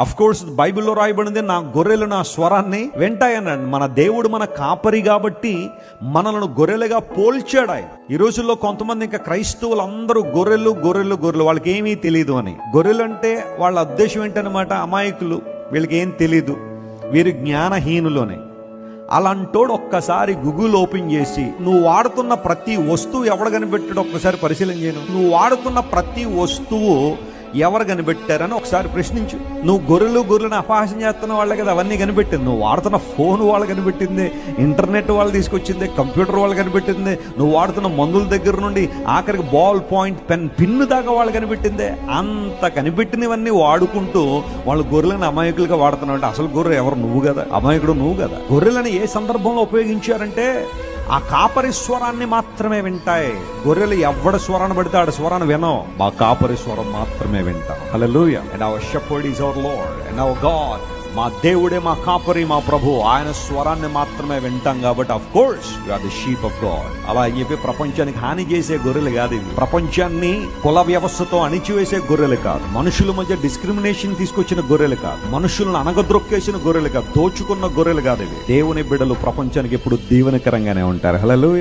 Of course బైబిల్లో రాయబడింది నా గొర్రెలు నా స్వరాన్ని వింటాయన్నాడు మన దేవుడు మన కాపరి కాబట్టి మనలను గొర్రెలుగా పోల్చాడు ఆయన. ఈ రోజుల్లో కొంతమంది ఇంకా క్రైస్తవులు అందరూ గొర్రెలు గొర్రెలు గొర్రెలు వాళ్ళకి ఏమీ తెలియదు అని. గొర్రెలు అంటే వాళ్ళ ఉద్దేశం ఏంటనమాట అమాయకులు వీళ్ళకి ఏం తెలియదు వీరు జ్ఞానహీనులోనే. అలాంటోడు ఒక్కసారి గూగుల్ ఓపెన్ చేసి నువ్వు వాడుతున్న ప్రతి వస్తువు ఎవడు కనిపెట్టాడు ఒక్కసారి పరిశీలన చేయను. నువ్వు వాడుతున్న ప్రతి వస్తువు ఎవరు కనిపెట్టారని ఒకసారి ప్రశ్నించు. నువ్వు గొర్రెలు గొర్రెలను అపహాసం చేస్తున్న వాళ్ళే కదా అవన్నీ కనిపెట్టింది. నువ్వు వాడుతున్న ఫోన్ వాళ్ళు కనిపెట్టింది ఇంటర్నెట్ వాళ్ళు తీసుకొచ్చింది కంప్యూటర్ వాళ్ళు కనిపెట్టింది నువ్వు వాడుతున్న మందుల దగ్గర నుండి ఆఖరికి బాల్ పాయింట్ పెన్ పిన్ను దాకా వాళ్ళు కనిపెట్టిందే. అంత కనిపెట్టినవన్నీ వాడుకుంటూ వాళ్ళు గొర్రెలను అమాయకులుగా వాడుతున్నావు అంటే అసలు గొర్రె ఎవరు? నువ్వు కదా. అమాయకుడు నువ్వు కదా. గొర్రెలను ఏ సందర్భంలో ఉపయోగించారంటే ఆ కాపరి స్వరాన్ని మాత్రమే వింటాయి. గొర్రెలు ఎవడ స్వరాన్ని పడితే ఆడ స్వరాన్ని వినో మా కాపరి స్వరం మాత్రమే వింటాం. Hallelujah and our shepherd is our lord and our god మా దేవుడే మా కాపరి మా ప్రభు ఆయన స్వరాన్ని మాత్రమే వింటాం కాబట్టి of course you are the sheep of god అలా అని చెప్పి ప్రపంచానికి హాని చేసే గొర్రెలు కాదు ఇవి. ప్రపంచాన్ని కుల వ్యవస్థతో అణిచివేసే గొర్రెలు కాదు. మనుషుల మధ్య డిస్క్రిమినేషన్ తీసుకొచ్చిన గొర్రెలు కాదు. మనుషులను అనగద్రొక్కేసిన గొర్రెలు కాదు. దోచుకున్న గొర్రెలు కాదు ఇవి. దేవుని బిడ్డలు ప్రపంచానికి ఎప్పుడు దీవెనకరంగానే ఉంటారు. హలో